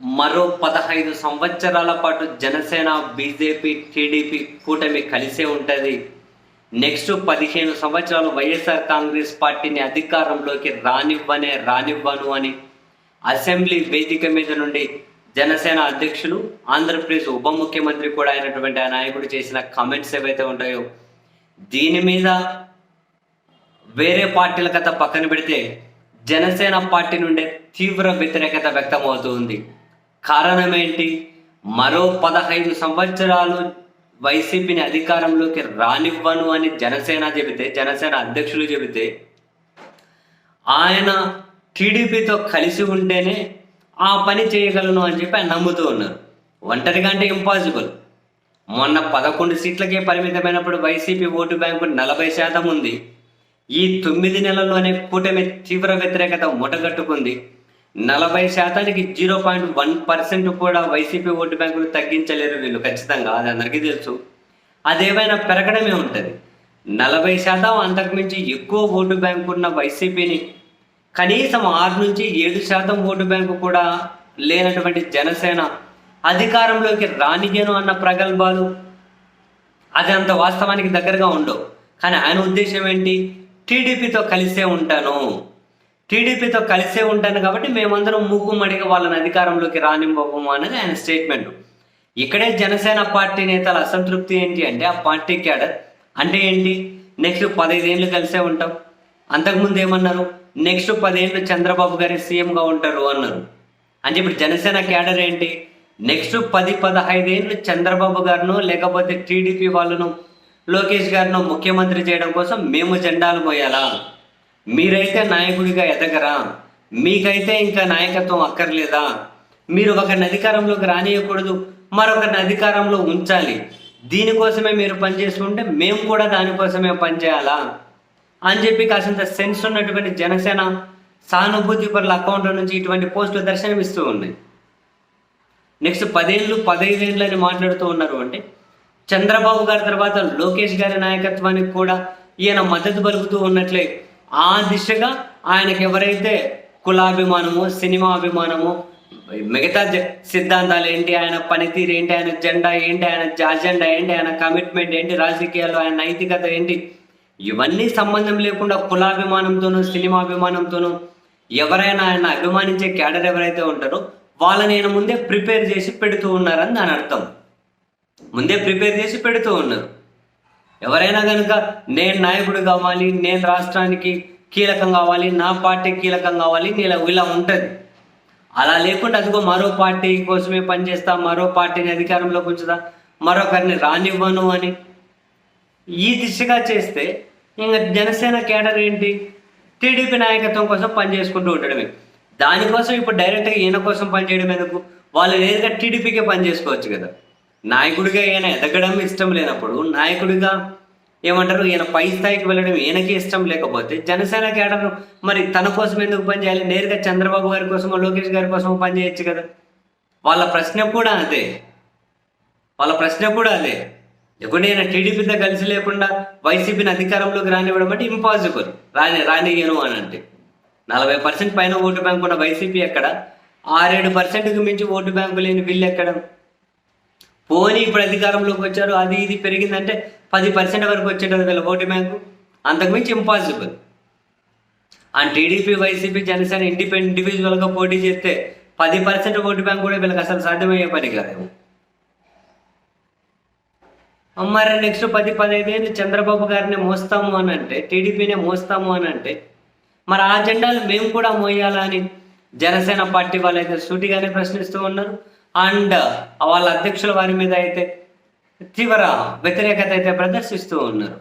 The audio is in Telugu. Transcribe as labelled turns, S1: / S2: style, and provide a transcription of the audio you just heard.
S1: మరో పదహైదు సంవత్సరాల పాటు జనసేన బీజేపీ టీడీపీ కూటమి కలిసే ఉంటుంది. నెక్స్ట్ పదిహేను సంవత్సరాలు వైఎస్ఆర్ కాంగ్రెస్ పార్టీని అధికారంలోకి రానివ్వనే రానివ్వను అని అసెంబ్లీ వేదిక మీద నుండి జనసేన అధ్యక్షులు ఆంధ్రప్రదేశ్ ఉప ముఖ్యమంత్రి కూడా అయినటువంటి ఆ నాయకుడు చేసిన కామెంట్స్ ఏవైతే ఉంటాయో దీని మీద వేరే పార్టీల కథ పక్కన పెడితే జనసేన పార్టీ నుండే తీవ్ర వ్యతిరేకత వ్యక్తమవుతుంది కారణం ఏంటి మరో పదహైదు సంవత్సరాలు వైసీపీని అధికారంలోకి రానివ్వను అని జనసేన చెబితే జనసేన అధ్యక్షులు చెబితే ఆయన టీడీపీతో కలిసి ఉంటేనే ఆ పని చేయగలను అని చెప్పి ఆయన నమ్ముతూ ఉన్నారు. ఒంటరిగా అంటే ఇంపాసిబుల్. మొన్న పదకొండు సీట్లకే పరిమితమైనప్పుడు వైసీపీ ఓటు బ్యాంకు నలభై శాతం ఉంది. ఈ తొమ్మిది నెలల్లోనే కూటమి తీవ్ర వ్యతిరేకత ముటగట్టుకుంది. నలభై శాతానికి జీరో పాయింట్ వన్ పర్సెంట్ కూడా వైసీపీ ఓటు బ్యాంకులు తగ్గించలేరు వీళ్ళు ఖచ్చితంగా. అది అందరికీ తెలుసు. అదేమైనా పెరగడమే ఉంటుంది. నలభై శాతం అంతకుమించి ఎక్కువ ఓటు బ్యాంకు ఉన్న వైసీపీని కనీసం ఆరు నుంచి ఏడు శాతం ఓటు బ్యాంకు కూడా లేనటువంటి జనసేన అధికారంలోకి రానియను అన్న ప్రగల్భాలు అది అంత వాస్తవానికి దగ్గరగా ఉండవు. కానీ ఆయన ఉద్దేశం ఏంటి? టీడీపీతో కలిసే ఉంటాను. టీడీపీతో కలిసే ఉంటాను కాబట్టి మేమందరం మూకుమ్మడిగా వాళ్ళని అధికారంలోకి రానివ్వము అనేది ఆయన స్టేట్మెంట్. ఇక్కడే జనసేన పార్టీ నేతల అసంతృప్తి ఏంటి అంటే ఆ పార్టీ క్యాడర్ అంటే ఏంటి? నెక్స్ట్ పదైదేళ్ళు కలిసే ఉంటాం. అంతకుముందు ఏమన్నారు? నెక్స్ట్ పదేళ్ళు చంద్రబాబు గారి సీఎంగా ఉంటారు అన్నారు. అంటే ఇప్పుడు జనసేన క్యాడర్ ఏంటి? నెక్స్ట్ పది పదహైదేళ్ళు చంద్రబాబు గారును లేకపోతే టీడీపీ వాళ్ళను లోకేష్ గారిను ముఖ్యమంత్రి చేయడం కోసం మేము జెండాలు మోయాలా మీరైతే నాయకుడిగా ఎదగరా? మీకైతే ఇంకా నాయకత్వం అక్కర్లేదా? మీరు ఒకరిని అధికారంలోకి రానియకూడదు మరొకరిని అధికారంలో ఉంచాలి. దీనికోసమే మీరు పనిచేస్తుంటే మేము కూడా దానికోసమే పనిచేయాలా? అని చెప్పి కాసింత సెన్స్ ఉన్నటువంటి జనసేన సానుభూతి పరుల అకౌంట్ల నుంచి ఇటువంటి పోస్టులు దర్శనమిస్తూ ఉన్నాయి నెక్స్ట్ పదేళ్ళు పదైదేళ్ళు అని మాట్లాడుతూ ఉన్నారు అంటే చంద్రబాబు గారి తర్వాత లోకేష్ గారి నాయకత్వానికి కూడా ఈయన మద్దతు పలుకుతూ ఉన్నట్లే ఆ దిశగా ఆయనకి ఎవరైతే కులాభిమానము సినిమా అభిమానము మిగతా సిద్ధాంతాలు ఏంటి ఆయన పనితీరు ఏంటి ఆయన జెండా ఏంటి ఆయన అజెండా ఏంటి ఆయన కమిట్మెంట్ ఏంటి రాజకీయాలు ఆయన నైతికత ఏంటి ఇవన్నీ సంబంధం లేకుండా కులాభిమానంతోనూ సినిమా అభిమానంతోనూ ఎవరైనా ఆయన అభిమానించే క్యాడర్ ఎవరైతే ఉంటారో వాళ్ళని నేను ముందే ప్రిపేర్ చేసి పెడుతూ ఉన్నారని దాని అర్థం. ముందే ప్రిపేర్ చేసి పెడుతూ ఉన్నారు. ఎవరైనా కనుక నేను నాయకుడు కావాలి నేను రాష్ట్రానికి కీలకం కావాలి నా పార్టీ కీలకం కావాలి ఇలా ఇలా ఉంటుంది. అలా లేకుండా అదిగో మరో పార్టీ కోసమే పనిచేస్తా మరో పార్టీని అధికారంలోకి ఉంచుదా మరొకరిని రానివ్వను అని. ఈ దిశగా చేస్తే ఇంకా జనసేన కేడర్ ఏంటి? టీడీపీ నాయకత్వం కోసం పనిచేసుకుంటూ ఉండడమే. దానికోసం ఇప్పుడు డైరెక్ట్గా ఈయన కోసం పనిచేయడం ఎందుకు? వాళ్ళు నేరుగా టీడీపీకే పని చేసుకోవచ్చు కదా. నాయకుడిగా ఈయన ఎదగడం ఇష్టం లేనప్పుడు నాయకుడిగా ఏమంటారు ఈయన పై స్థాయికి వెళ్ళడం ఈయనకి ఇష్టం లేకపోతే జనసేన కేడర్ మరి తన కోసం ఎందుకు పనిచేయాలి నేరుగా చంద్రబాబు గారి కోసమో లోకేష్ గారి కోసమో పనిచేయచ్చు కదా. వాళ్ళ ప్రశ్న కూడా అదే. వాళ్ళ ప్రశ్న కూడా అదే. ఎప్పుడు ఈయన టీడీపీతో కలిసి లేకుండా వైసీపీని అధికారంలోకి రానివ్వడం అంటే ఇంపాసిబుల్ రాని రానియను అని అంటే. నలభై పర్సెంట్ పైన ఓటు బ్యాంక్ ఉన్న వైసీపీ ఎక్కడ? ఆరేడు పర్సెంట్కి మించి ఓటు బ్యాంకు లేని వీళ్ళు ఎక్కడ? పోనీ ఇప్పుడు అధికారంలోకి వచ్చారు అది ఇది పెరిగిందంటే పది పర్సెంట్ వరకు వచ్చేటది వీళ్ళ ఓటు బ్యాంకు. అంతకుమించి impossible. And TDP YCP Janasena independent ఇండివిజువల్గా పోటీ చేస్తే పది పర్సెంట్ ఓటు బ్యాంక్ కూడా వీళ్ళకి అసలు సాధ్యమయ్యే పని కాదేమో మరి నెక్స్ట్ పది పదహైదేళ్ళు చంద్రబాబు గారిని మోస్తాము అని అంటే టీడీపీనే మోస్తాము అని అంటే మరి ఆ జెండాలు మేము కూడా మోయాలా అని జనసేన పార్టీ వాళ్ళైతే సూటిగానే ప్రశ్నిస్తూ ఉన్నారు. అండ్ వాళ్ళ అధ్యక్షుల వారి మీద అయితే తీవ్ర వ్యతిరేకత అయితే ప్రదర్శిస్తూ ఉన్నారు.